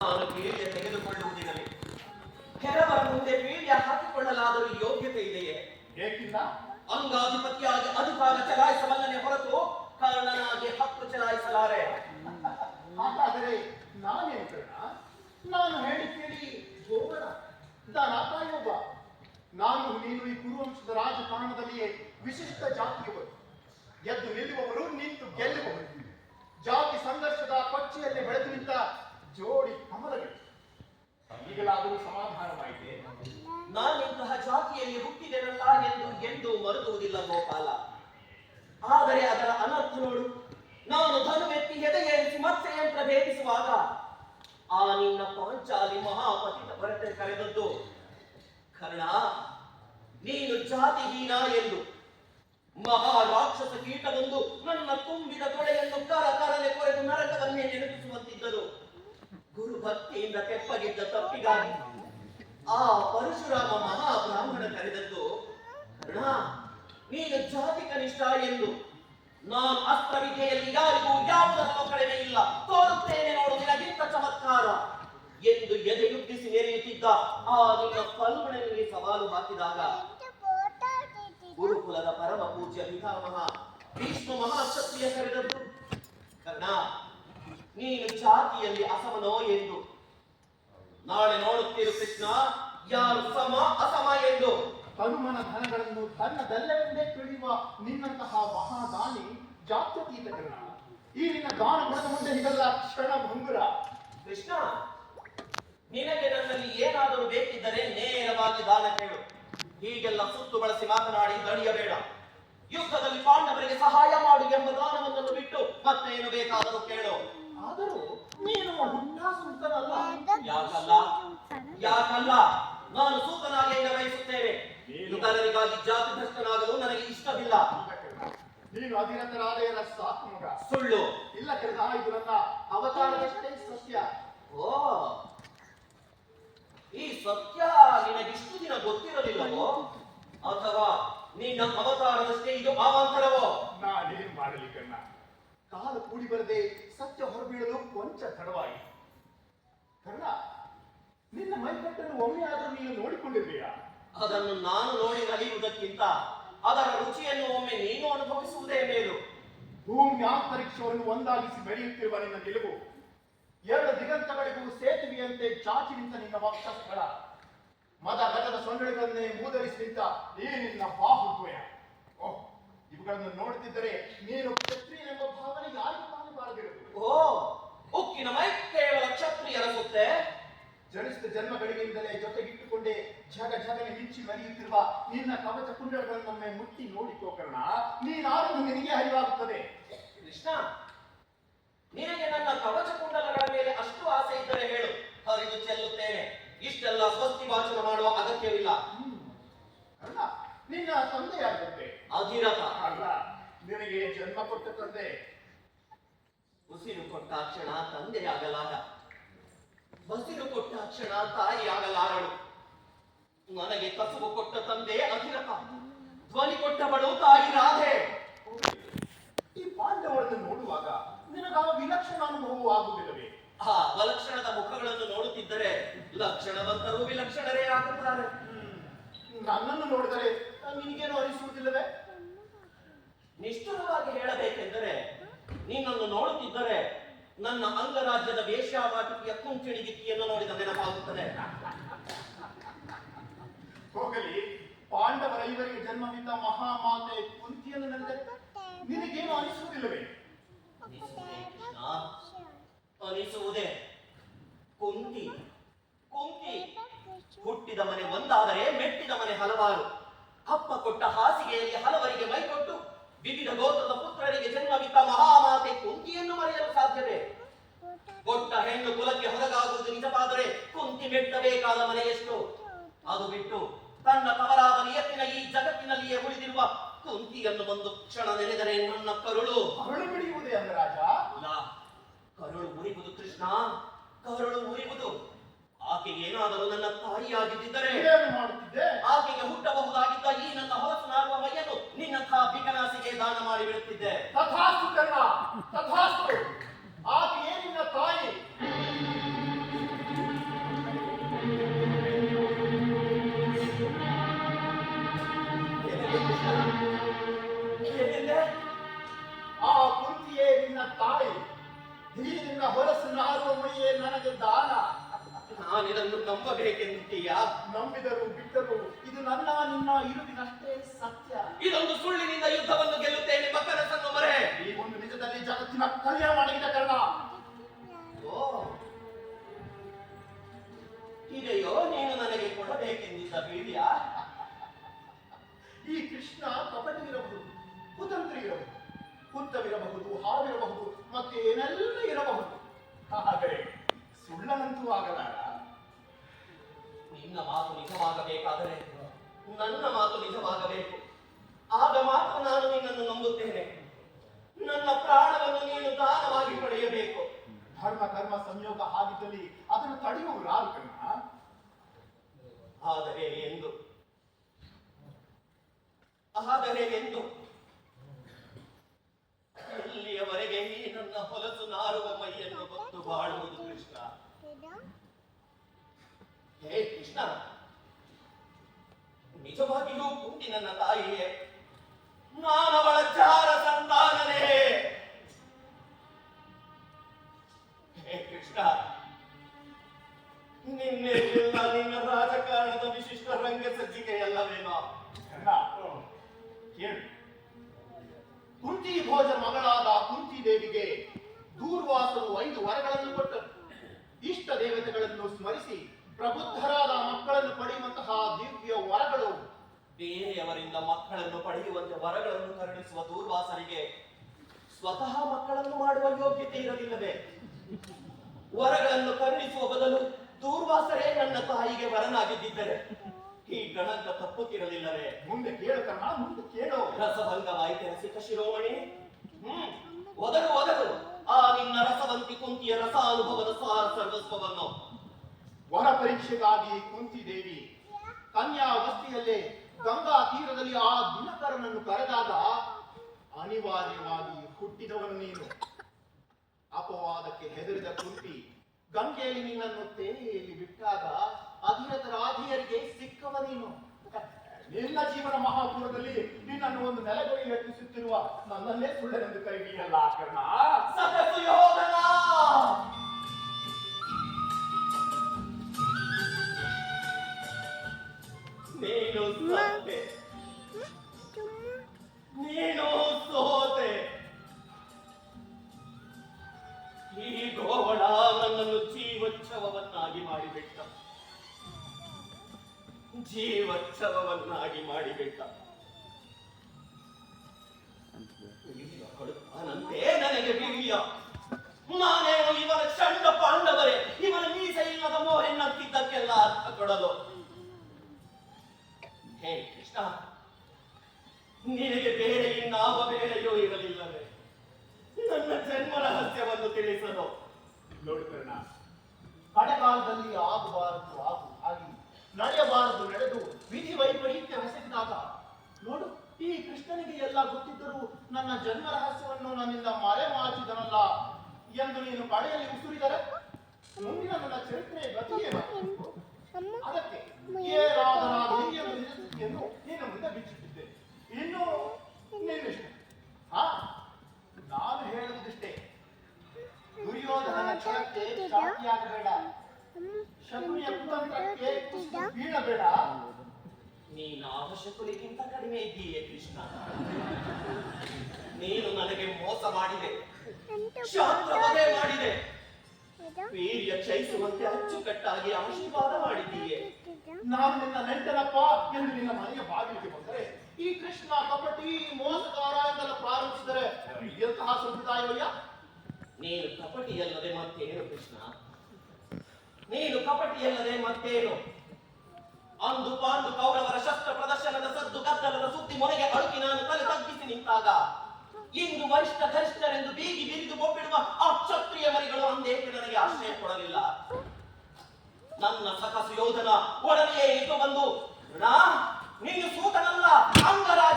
ನಾನು ತೆಗೆದುಕೊಳ್ಳುವುದಿರಲಿ ಕೆಲವರ ಮುಂದೆ ಪೀಳಿಗೆ ಹಾಕಿಕೊಳ್ಳಲಾದರೂ ಯೋಗ್ಯತೆ ಇದೆಯೇ? ಏಕಿಲ್ಲ ಅಂಗಾಧಿಪತಿಯಾಗಿ ಅಧಿಕಾರ ಚಲಾಯಿಸಬಲ್ಲನೆ ಹೊರತು ಕಾರಣನಾಗಿ ಹಕ್ಕು ಚಲಾಯಿಸಲಾರೆ. ಹಾಗಾದರೆ ನಾನೇನು ಕರ್ಣ? ನಾನು ಹೇಳಿ ಕೇಳಿ ಗೋವರ ನಾನು ನೀನು ಈ ಕುರುವಂಶದ ರಾಜಕಾರಣದಲ್ಲಿಯೇ ವಿಶಿಷ್ಟ ಜಾತಿಯವರು. ಎದ್ದು ನಿಲ್ಲುವವರು ನಿಂತು ಗೆಲ್ಲುವವರು. ಜಾತಿ ಸಂಘರ್ಷದ ಪಕ್ಷಿಯಲ್ಲಿ ಬೆಳೆದು ನಿಂತ ಜೋಡಿ ಕಮಲಗಳು ಈಗಲಾದರೂ ಸಮಾಧಾನವಾಯಿತೆ? ನಾನಿಂತಹ ಜಾತಿಯಲ್ಲಿ ಹುಟ್ಟಿದೆನಲ್ಲ ಎಂದು ಎಂದು ಮರುಗುವುದಿಲ್ಲ ಗೋಪಾಲ. ಆದರೆ ಅದರ ಅನರ್ಥ ನೋಡು. ನಾನು ಧನುವೆತ್ತಿ ಮತ್ತೆ ಯಂತ್ರ ಭೇದಿಸುವಾಗ ಆ ನಿನ್ನ ಪಾಂಚಾಲಿ ಮಹಾಪತಿತ ಭರತೆ ಕರೆದದ್ದು. ಕರ್ಣ, ನೀನು ಜಾತಿಹೀನ ಎಂದು ಮಹಾ ರಾಕ್ಷಸ ಕೀಟವೊಂದು ನನ್ನ ತುಂಬಿದ ಭಕ್ತಿಯಿಂದ ತೆಪ್ಪಗಿದ್ದ ತಪ್ಪಿಗಾಗಿ ಆ ಪರಶುರಾಮ ಮಹಾಬ್ರಾಹ್ಮಣ ಕರೆದದ್ದು ಕರ್ಣ ನೀನು ಜಾತಿ ಕನಿಷ್ಠ ಎಂದು ನಾನು ಅಸ್ತ್ರವಿದ್ಯೆಯಲ್ಲಿ ಯಾರಿಗೂ ಯಾವುದರಲ್ಲೂ ಕಡಿಮೆ ಇಲ್ಲ. ತೋರುತ್ತೇನೆ ನೋಡು ನಿನಗಿಂತ ಚಮತ್ಕಾರ ಎಂದು ಎದೆಯುಬ್ಬಿಸಿ ನೆರೆಯುತ್ತಿದ್ದ ಆ ನಿನ್ನ ಪಲ್ಮಣನಿಗೆ ಸವಾಲು ಹಾಕಿದಾಗ ಗುರುಕುಲದ ಪರಮ ಪೂಜ್ಯ ಪಿತಾಮಹ ಭೀಷ್ಮ ಮಹಾಕ್ಷತ್ರಿಯ ಕರೆದದ್ದು, ಕರ್ಣ ನೀನು ಜಾತಿಯಲ್ಲಿ ಅಸಮನೋ ಎಂದು. ನಾಳೆ ನೋಡುತ್ತೀರು ಕೃಷ್ಣ ಯಾರು ಸಮ ಅಸಮ ಎಂದು. ಹನುಮನ ಧನಗಳನ್ನು ತನ್ನದಲ್ಲವೆಂದೇ ತಿಳಿಯುವ ನಿನ್ನಂತಹ ಮಹಾದಾನಿ ಜಾತ್ಯತೀತ ಕರ್ಣ ಈ ನಿನ್ನ ದಾನ ಗುಣದ ಮುಂದೆ ಹಿಗಲ್ಲ ಕ್ಷಣ ಭಂಗುರ. ಕೃಷ್ಣ ನಿನಗೆ ನನ್ನಲ್ಲಿ ಏನಾದರೂ ಬೇಕಿದ್ದರೆ ನೇರವಾಗಿ ದಾನ ಕೇಳು. ಹೀಗೆಲ್ಲ ಸುತ್ತು ಬಳಸಿ ಮಾತನಾಡಿ ದಣಿಯಬೇಡ. ಯುದ್ಧದಲ್ಲಿ ಪಾಂಡವರಿಗೆ ಸಹಾಯ ಮಾಡು ಎಂಬ ದಾನವನ್ನು ಬಿಟ್ಟು ಮತ್ತೇನು ಬೇಕಾದರೂ ಕೇಳು. ನೀನು ಹುಟ್ಟಾಸುಂಟನಲ್ಲ ಯಾಕಲ್ಲ? ಯಾಕಲ್ಲ? ನಾನು ಸೂತನಾಗಿ ಬಯಸುತ್ತೇನೆ? ಇತರರಿಗಾಗಿ ಜಾತಿ ಭ್ರಷ್ಟನಾಗಲು ನನಗೆ ಇಷ್ಟವಿಲ್ಲ. ನೀನು ಅಧಿರಥರಾದೆಯರ ಸಾಕು ಮಗ. ಸುಳ್ಳು. ಇಲ್ಲ ಕರ್ಣ ಇದು ನನ್ನ ಅವತಾರದಷ್ಟೇ ಸತ್ಯ. ಓ. ಈ ಸತ್ಯ ನಿನಗಿಷ್ಟು ದಿನ ಗೊತ್ತಿರಲಿಲ್ಲವೋ? ಅಥವಾ ನಿನ್ನ ಅವತಾರದಷ್ಟೇ ಇದು ಅವಾಂತರವೋ ನಾನೇನ್ ಮಾಡಲಿ ಕಣ್ಣ ಕಾಲ ಕೂಡಿ ಬರದೆ ಸತ್ಯ ಹೊರಬೀಳಲು ಕೊಂಚ ತಡವಾಗಿ. ಕರ್ಣ ನಿನ್ನ ಮೈಕಟ್ಟನ್ನು ಒಮ್ಮೆ ಆದರೂ ನೀನು ನೋಡಿಕೊಂಡಿದ್ದೀಯಾ? ಅದನ್ನು ನಾನು ನೋಡಿ ನಲಿಯುವುದಕ್ಕಿಂತ ಅದರ ರುಚಿಯನ್ನು ಒಮ್ಮೆ ನೀನು ಅನುಭವಿಸುವುದೇ ಮೇಲು. ಭೂಮಿ ಅಂತರಿಕ್ಷವನ್ನು ಒಂದಾಗಿಸಿ ಬೆಳೆಯುತ್ತಿರುವ ನಿನ್ನ ನಿಲುವು. ಎರಡು ದಿಗಂತಗಳಿಗೂ ಸೇತುವೆಯಂತೆ ಚಾಚಿ ನಿಂತ ನಿನ್ನ ವಕ್ಷಸ್ಥಳ ಮದ ಗದದ ಸೊಂಡಗಳನ್ನೇ ಮೂದರಿಸಿ ನಿಂತ ಈ ನಿನ್ನ ಬಾಹುದ್ವಯ. ಓಹ್ ಇವುಗಳನ್ನು ನೋಡುತ್ತಿದ್ದರೆ ನೀನು ಕ್ಷತ್ರಿಯನೆಂಬ ಭಾವನೆ ಯಾರಿಗೂ ತಾನೇ ಓ ಉಕ್ಕಿನ ಮೈ ಕೇವಲ ಕ್ಷತ್ರಿಯರ ಸುತ್ತೆ ಜನಿಸಿದ ಜನ್ಮಗಳಿಗಿಂದಲೇ ಜೊತೆಗಿಟ್ಟುಕೊಂಡೆ ಜಗ ಜಗನೆ ಮಿಂಚಿ ಮರೆಯುತ್ತಿರುವ ನಿನ್ನ ಕವಚ ಕುಂಡಗಳನ್ನೊಮ್ಮೆ ಮುಟ್ಟಿ ನೋಡಿಕೋ ಕರ್ಣ. ನೀನಾರನ್ನು ನಿನಗೆ ಅರಿವಾಗುತ್ತದೆ ಕೃಷ್ಣ ನಿನಗೆ ನನ್ನ ಕವಚ ಕುಂಡಲಗಳ ಮೇಲೆ ಅಷ್ಟು ಆಸೆ ಇದ್ದರೆ ಹೇಳು. ಹರಿದು ಚೆಲ್ಲುತ್ತೇನೆ. ಇಷ್ಟೆಲ್ಲ ಸ್ವಸ್ತಿ ವಾಚನ ಮಾಡುವ ಅಗತ್ಯವಿಲ್ಲ. ಹ್ಮ್. ಅಲ್ಲ ನಿನ್ನ ತಂದೆಯಾಗುತ್ತೆ ಅಧಿರಥ. ಅಲ್ಲ ನಿನಗೆ ಜನ್ಮ ಕೊಟ್ಟ ತಂದೆ ಉಸಿರು ಕೊಟ್ಟ ಕ್ಷಣ ತಂದೆಯಾಗಲಾರ. ಬಸಿರು ಕೊಟ್ಟ ಕ್ಷಣ ತಾಯಿಯಾಗಲಾರಳು. ನನಗೆ ಕಸುಬು ಕೊಟ್ಟ ತಂದೆ ಅಧಿರಥ. ಧ್ವನಿ ಕೊಟ್ಟ ಬಡವು ತಾಯಿ ರಾಧೆ. ಈ ಪಾಂಡವರನ್ನು ನೋಡುವಾಗ ನಿನಗ ವಿಲಕ್ಷಣ ಅನುಭವವೂ ಆಗುವುದಿಲ್ಲವೇ ಆ ಅವಲಕ್ಷಣದ ಮುಖಗಳನ್ನು ನೋಡುತ್ತಿದ್ದರೆ ಲಕ್ಷಣವಂತರೂ ವಿಲಕ್ಷಣರೇ ಆಗುತ್ತಾರೆ. ನನ್ನನ್ನು ನೋಡಿದರೆ ನಿನಗೇನು ಅನಿಸುವುದಿಲ್ಲವೇ? ನಿಷ್ಠುರವಾಗಿ ಹೇಳಬೇಕೆಂದರೆ ನಿನ್ನನ್ನು ನೋಡುತ್ತಿದ್ದರೆ ನನ್ನ ಅಂಗರಾಜ್ಯದ ವೇಶ್ಯಾವಾಟಿಕೆಯ ಕುಂಚಿಣಿಗಿತ್ತಿಯನ್ನು ನೋಡಿದ ನೆನಪಾಗುತ್ತದೆ ಹೋಗಲಿ ಪಾಂಡವರ ಇವರಿಗೆ ಜನ್ಮವಿದ್ದ ಮಹಾಮಾತೆ ಕುಂತಿಯನ್ನು ನನಗೆ ನಿನಗೇನು ಅನಿಸುವುದಿಲ್ಲವೇ? ಅನಿಸುವುದೇ ಕುಂತಿ. ಕುಂತಿ ಹುಟ್ಟಿದ ಮನೆ ಒಂದಾದರೆ ಮೆಟ್ಟಿದ ಮನೆ ಹಲವಾರು. ಅಪ್ಪ ಕೊಟ್ಟ ಹಾಸಿಗೆಯಲ್ಲಿ ಹಲವರಿಗೆ ಮೈ ಕೊಟ್ಟು ವಿವಿಧ ಗೋತ್ರದ ಪುತ್ರರಿಗೆ ಜನ್ಮವಿದ್ದ ಮಹಾಮಾತೆ ಕುಂತಿಯನ್ನು ಮರೆಯಲು ಸಾಧ್ಯವೇ? ಕೊಟ್ಟ ಹೆಣ್ಣು ಕುಲಕ್ಕೆ ಹೊರಗಾಗುವುದು ನಿಜವಾದರೆ ಕುಂತಿ ಮೆಟ್ಟಬೇಕಾದ ಮನೆ ಎಷ್ಟು? ಅದು ಬಿಟ್ಟು ತನ್ನ ತವರಾದ ನಿಯತ್ತಿನ ಈ ಜಗತ್ತಿನಲ್ಲಿಯೇ ಉಳಿದಿರುವ ಕುಂತಿಯನ್ನು ಒಂದು ಕ್ಷಣ ನೆನೆದರೆ ನನ್ನ ಕರುಳು. ಕರುಳು ಬಿಡಿಯುವುದೇ ಅಂದ ರಾಜ? ಕರುಳು ಉರಿವುದು ಕೃಷ್ಣ ಕರುಳು ಉರಿವುದು ಆಕೆ ಏನಾದರೂ ನನ್ನ ತಾಯಿಯಾಗಿದ್ದರೆ ಏನು ಮಾಡುತ್ತಿದ್ದೆ ಆಕೆಗೆ ಹುಟ್ಟಬಹುದಾಗಿದ್ದ ಈ ನನ್ನ ಹೊಲಸು ನಾರುವ ಮೈಯನ್ನು ನಿನ್ನಂತಹ ಬಿಕನಾಸಿಗೆ ದಾನ ಮಾಡಿ ಬಿಡುತ್ತಿದ್ದೆ. ತಥಾಸ್ತು ಕರ್ಣ ನಾನಿದನ್ನು ನಂಬಬೇಕೆನ್ನುತ್ತೀಯಾ ನಂಬಿದರು ಬಿಟ್ಟರು. ಇದು ನನ್ನ ನಿನ್ನ ಇರುವಿನಷ್ಟೇ ಸತ್ಯ. ಇದೊಂದು ಸುಳ್ಳಿನಿಂದ ಯುದ್ಧವನ್ನು ಗೆಲ್ಲುತ್ತೇನೆ ಮಕರ ಕನಸನ್ನು ಮರೆ. ಈ ಒಂದು ನಿಜದಲ್ಲಿ ಜಗತ್ತಿನ ಕಲ್ಯಾಣ ಮಾಡಿದ ಕಾರಣ. ಓ ಇದೆಯೋ ನೀನು ನನಗೆ ಕೊಡಬೇಕೆಂದಿದ್ದ ಬೀಳ್ಯ ಈ ಕೃಷ್ಣ ಕಪಟಿಗಿರಬಹುದು ಕುತಂತ್ರಿ ಇರಬಹುದು ಕುಂತವಿರಬಹುದು ಹಾವಿರಬಹುದು ಮತ್ತೆ ಏನೆಲ್ಲ ಇರಬಹುದು. ಆದರೆ ಸುಳ್ಳನಂತೂ ಆಗಲಾರ? ನಿನ್ನ ಮಾತು ನಿಜವಾಗಬೇಕಾದರೆ ನನ್ನ ಮಾತು ನಿಜವಾಗಬೇಕು. ಆಗ ಮಾತ್ರ ನಾನು ನಿನ್ನನ್ನು ನಂಬುತ್ತೇನೆ. ನನ್ನ ಪ್ರಾಣವನ್ನು ನೀನು ದಾನವಾಗಿ ಪಡೆಯಬೇಕು. ಧರ್ಮ ಕರ್ಮ ಸಂಯೋಗ ಹಾಗಿದ್ದಲ್ಲಿ ಅದನ್ನು ತಡೆಯುವ ಆದರೆ ಎಂದು. ಆದರೆ ಎಂದು. ಎಲ್ಲಿಯವರೆಗೆ ಈ ನನ್ನ ಹೊಲಸು ನಾರುವ ಮೈಯನ್ನು ಬಂದು ಬಾಳುವುದು ಕೃಷ್ಣ. ಹೇ ಕೃಷ್ಣ. ನಿಜವಾಗಿಯೂ ಕುಂತಿ ನನ್ನ ತಾಯಿಯೇ ನಾನವಳ ಚಾರ ಸಂತಾನನೇ? ಹೇ ಕೃಷ್ಣ. ನಿನ್ನೆಲ್ಲ ನಿನ್ನ ರಾಜಕಾರಣದ ವಿಶಿಷ್ಟ ರಂಗ ಸಜ್ಜಿಕೆಯಲ್ಲವೇನೋ? ಕೇಳು. ಕುಂತಿ ಭೋಜ ಮಗಳಾದ ಕುಂತಿ ದೇವಿಗೆ ದೂರ್ವಾಸರು ಐದು ವರಗಳನ್ನು ಕೊಟ್ಟರು. ಇಷ್ಟ ದೇವತೆಗಳನ್ನು ಸ್ಮರಿಸಿ ಪ್ರಬುದ್ಧರಾದ ಮಕ್ಕಳನ್ನು ಪಡೆಯುವಂತಹ ದಿವ್ಯ ವರಗಳು. ಬೇರೆಯವರಿಂದ ಮಕ್ಕಳನ್ನು ಪಡೆಯುವಂತೆ ವರಗಳನ್ನು ಕರುಣಿಸುವ ದೂರ್ವಾಸರಿಗೆ ಸ್ವತಃ ಮಕ್ಕಳನ್ನು ಮಾಡುವ ಯೋಗ್ಯತೆ ಇರಲಿಲ್ಲವೇ? ವರಗಳನ್ನು ಕರುಣಿಸುವ ಬದಲು ದೂರ್ವಾಸರೇ ನನ್ನ ತಾಯಿಗೆ ವರನಾಗಿದ್ದರೆ ಈ ಗಣಕ ತಪ್ಪುತ್ತಿರಲಿಲ್ಲವೇ? ಮುಂದೆ ಕೇಳು ಕರ್ಣ ಮುಂದೆ ಕೇಳು. ರಸಭಂಗವಾಯಿತೆ ರಸಿಕ ಶಿರೋಮಣಿ. ಹ್ಮ್ ಒದರು ಒದರು ಆ ನಿನ್ನ ರಸವಂತಿ ಕುಂತಿಯ ರಸ ಅನುಭವದ ಸಾರ ಸರ್ವಸ್ವವನ್ನು. ವರ ಪರೀಕ್ಷೆಗಾಗಿ ಕುಂತಿ ದೇವಿ ಕನ್ಯಾವಸ್ತಿಯಲ್ಲೇ ಗಂಗಾ ತೀರದಲ್ಲಿ ಆ ದಿನಕರನನ್ನು ಕರೆದಾಗ ಅನಿವಾರ್ಯವಾಗಿ ಹುಟ್ಟಿದವನು ನೀನು. ಅಪವಾದಕ್ಕೆ ಹೆದರಿದ ಕುಂತಿ ಗಂಗೆಯಲ್ಲಿ ನಿನ್ನನ್ನು ತೇನೆಯಲ್ಲಿ ಬಿಟ್ಟಾಗ ಅಧಿರತ ರಾಧಿಯರಿಗೆ ಸಿಕ್ಕವ ನೀನು. ನಿನ್ನ ಜೀವನ ಮಹಾಪುರದಲ್ಲಿ ನಿನ್ನನ್ನು ಒಂದು ನೆಲಗೊಳಿ ಯತ್ನಿಸುತ್ತಿರುವ ನನ್ನನ್ನೇ ಸುಳ್ಳನೆಂದು ಕೈಬಿಯಲ್ಲ ಕರ್ಣ ಮಾಡಿಬಿಟ್ಟ. ಜೀವಚ್ಛವವನ್ನಾಗಿ ಮಾಡಿಬಿಟ್ಟ. ಕೊಡುತ್ತಾನಂತೆ ನನಗೆ ವೀರ್ಯ ನಾನೇನು ಇವನ ಚಂಡ ಪಾಂಡವರೇ ಇವನ ಮೀಸೆ ಇಲ್ಲದ ಮೋಹೆನ್ನಂತಿದ್ದಕ್ಕೆಲ್ಲ ಅರ್ಥ ಕೊಡಲು. ಹೇ ಕೃಷ್ಣ, ನಿನಗೆ ಬೇರೆ ಇನ್ನಾವ ಬೇರೆಯೂ ಇರಲಿಲ್ಲವೇ. ನನ್ನ ಜನ್ಮ ರಹಸ್ಯವನ್ನು ತಿಳಿಸಲು. ನೋಡು ಕರ್ಣ ಕಡೆಗಾಲದಲ್ಲಿ ಆಗಬಾರದು, ಆಗು ಆಗಿ ನಡೆಯಬಾರದು, ನಡೆದು ವಿಧಿ ವೈಪರೀತ್ಯ ಎಸಗಿದಾಗ ನೋಡು, ಈ ಕೃಷ್ಣನಿಗೆ ಎಲ್ಲ ಗೊತ್ತಿದ್ದರೂ ನನ್ನ ಜನ್ಮ ರಹಸ್ಯವನ್ನು ನನ್ನಿಂದ ಮರೆ ಮಾಚಿದನಲ್ಲ ಎಂದು ನೀನು ಪಡೆಯಲ್ಲಿ ಉಸುರಿದರೆ ಮುಂದಿನ ನನ್ನ ಚರಿತ್ರೆ ಗತಿಯೇ ಅದಕ್ಕೆ ಏನಾದರೂ ಎಂದು ನಿನ್ನ ಮುಂದೆ ಬಿಚ್ಚಿಟ್ಟಿದ್ದೆ ಇನ್ನು ನಿನ್ನಿಷ್ಟ ಹಾ? ಚಾಟಿಯಾಗಬೇಡ ಶಕುನಿಯ ಕುತಂತ್ರಕ್ಕೆ ಬೀಳಬೇಡ. ನೀನು ಅವಶ್ಯಕುಲಿಗಿಂತ ಕಡಿಮೆ ಇದ್ದೀಯೇ ಕೃಷ್ಣ. ನೀನು ನನಗೆ ಮೋಸ ಮಾಡಿದೆ. ಶಾಸ್ತ್ರವದೇ ಮಾಡಿದೆ. ವೀರ್ಯ ಕ್ಷಯಿಸುವಂತೆ ಅಚ್ಚುಕಟ್ಟಾಗಿ ಆಶೀರ್ವಾದ ಮಾಡಿದ್ದೀಯೆ. ನಾನು ನಿನ್ನ ನೆಂಟನಪ್ಪ ಎಂದು ನಿನ್ನ ಮನೆಯ ಬಾಗಿಲಿಗೆ ಬಂದರೆ ಈ ಕೃಷ್ಣ ಕಪಟಿ ಮೋಸಗಾರ ಎಂದೆಲ್ಲ ಪ್ರಾರಂಭಿಸಿದರೆ ಎಂತಹ ಸಂಪ್ರದಾಯವಯ್ಯ? ನೀನು ಕಪಟಿಯಲ್ಲದೆ ಮತ್ತೇನು ಕೃಷ್ಣ? ನೀನು ಕಪಟಿಯಲ್ಲದೆ ಮತ್ತೇನು? ಅಂದು ಪಾಂಡು ಕೌರವರ ಶಸ್ತ್ರ ಪ್ರದರ್ಶನದ ಸದ್ದು ಕತ್ತಲದ ಸುದ್ದಿ ಮೊನೆಗೆ ಅಳುಕಿ ನಾನು ತಲೆ ತಗ್ಗಿಸಿ ನಿಂತಾಗ, ಇಂದು ವರಿಷ್ಠ ಗರಿಷ್ಠರೆಂದು ಬೀಗಿ ಬಿರಿದು ಬೋಬಿಡುವ ಆ ಕ್ಷತ್ರಿಯ ಮರಿಗಳು ಅಂದೇಕೆ ನನಗೆ ಆಶ್ರಯ ಕೊಡಲಿಲ್ಲ. ನನ್ನ ಸಕಸು ಯೋಧನ ಒಡನೆಯೇ ಇದು ಬಂದು ನೀನು ಸೂತನಲ್ಲ, ಅಂಗರಾಜ